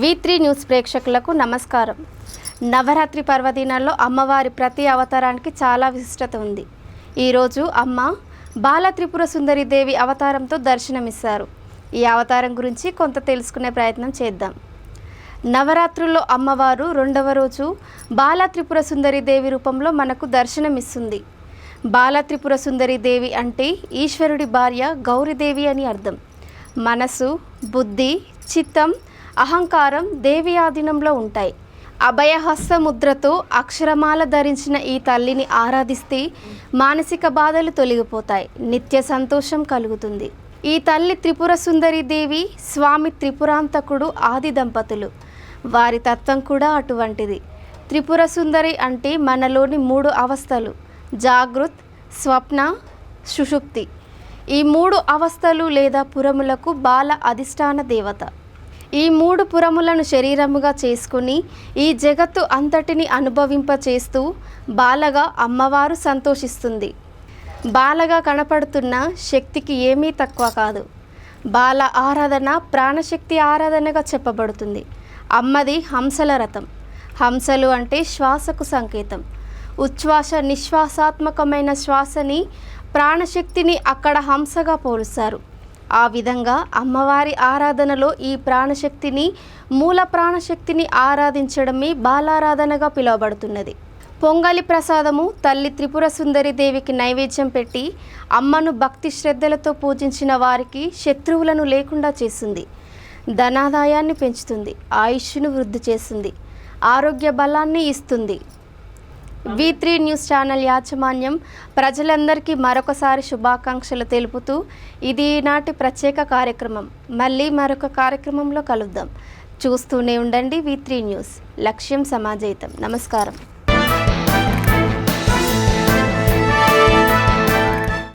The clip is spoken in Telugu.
వి త్రీ న్యూస్ ప్రేక్షకులకు నమస్కారం. నవరాత్రి పర్వదినాల్లో అమ్మవారి ప్రతి అవతారానికి చాలా విశిష్టత ఉంది. ఈరోజు అమ్మ బాల త్రిపుర సుందరి దేవి అవతారంతో దర్శనమిస్తారు. ఈ అవతారం గురించి కొంత తెలుసుకునే ప్రయత్నం చేద్దాం. నవరాత్రుల్లో అమ్మవారు రెండవ రోజు బాల త్రిపుర సుందరి దేవి రూపంలో మనకు దర్శనమిస్తుంది. బాల త్రిపుర సుందరి దేవి అంటే ఈశ్వరుడి భార్య గౌరీదేవి అని అర్థం. మనసు బుద్ధి చిత్తం అహంకారం దేవి ఆధీనంలో ఉంటాయి. అభయహస్త ముద్రతో అక్షరమాల ధరించిన ఈ తల్లిని ఆరాధిస్తే మానసిక బాధలు తొలగిపోతాయి. నిత్య సంతోషం కలుగుతుంది. ఈ తల్లి త్రిపుర సుందరి దేవి స్వామి త్రిపురాంతకుడు ఆది దంపతులు. వారి తత్వం కూడా అటువంటిది. త్రిపుర సుందరి అంటే మనలోని మూడు అవస్థలు. జాగృత్ స్వప్న సుషుప్తి. ఈ మూడు అవస్థలు లేదా పురములకు బాల అధిష్టాన దేవత. ఈ మూడు పురములను శరీరముగా చేసుకుని ఈ జగత్తు అంతటిని అనుభవింపచేస్తూ బాలగా అమ్మవారు సంతోషిస్తుంది. బాలగా కనపడుతున్న శక్తికి ఏమీ తక్కువ కాదు. బాల ఆరాధన ప్రాణశక్తి ఆరాధనగా చెప్పబడుతుంది. అమ్మది హంసల రథం. హంసలు అంటే శ్వాసకు సంకేతం. ఉచ్ఛ్వాస నిశ్వాసాత్మకమైన శ్వాసని ప్రాణశక్తిని అక్కడ హంసగా పోలుస్తారు. ఆ విధంగా అమ్మవారి ఆరాధనలో ఈ ప్రాణశక్తిని మూల ప్రాణశక్తిని ఆరాధించడమే బాలారాధనగా పిలువబడుతున్నది. పొంగలి ప్రసాదము తల్లి త్రిపుర సుందరి దేవికి నైవేద్యం పెట్టి అమ్మను భక్తి శ్రద్ధలతో పూజించిన వారికి శత్రువులను లేకుండా చేస్తుంది. ధనాదాయాన్ని పెంచుతుంది. ఆయుష్ను వృద్ధి చేస్తుంది. ఆరోగ్య బలాన్ని ఇస్తుంది. వి త్రీ న్యూస్ ఛానల్ యాజమాన్యం ప్రజలందరికీ మరొకసారి శుభాకాంక్షలు తెలుపుతూ ఇది ఈనాటి ప్రత్యేక కార్యక్రమం. మళ్ళీ మరొక కార్యక్రమంలో కలుద్దాం. చూస్తూనే ఉండండి వి త్రీ న్యూస్. లక్ష్యం సమాజయితం నమస్కారం.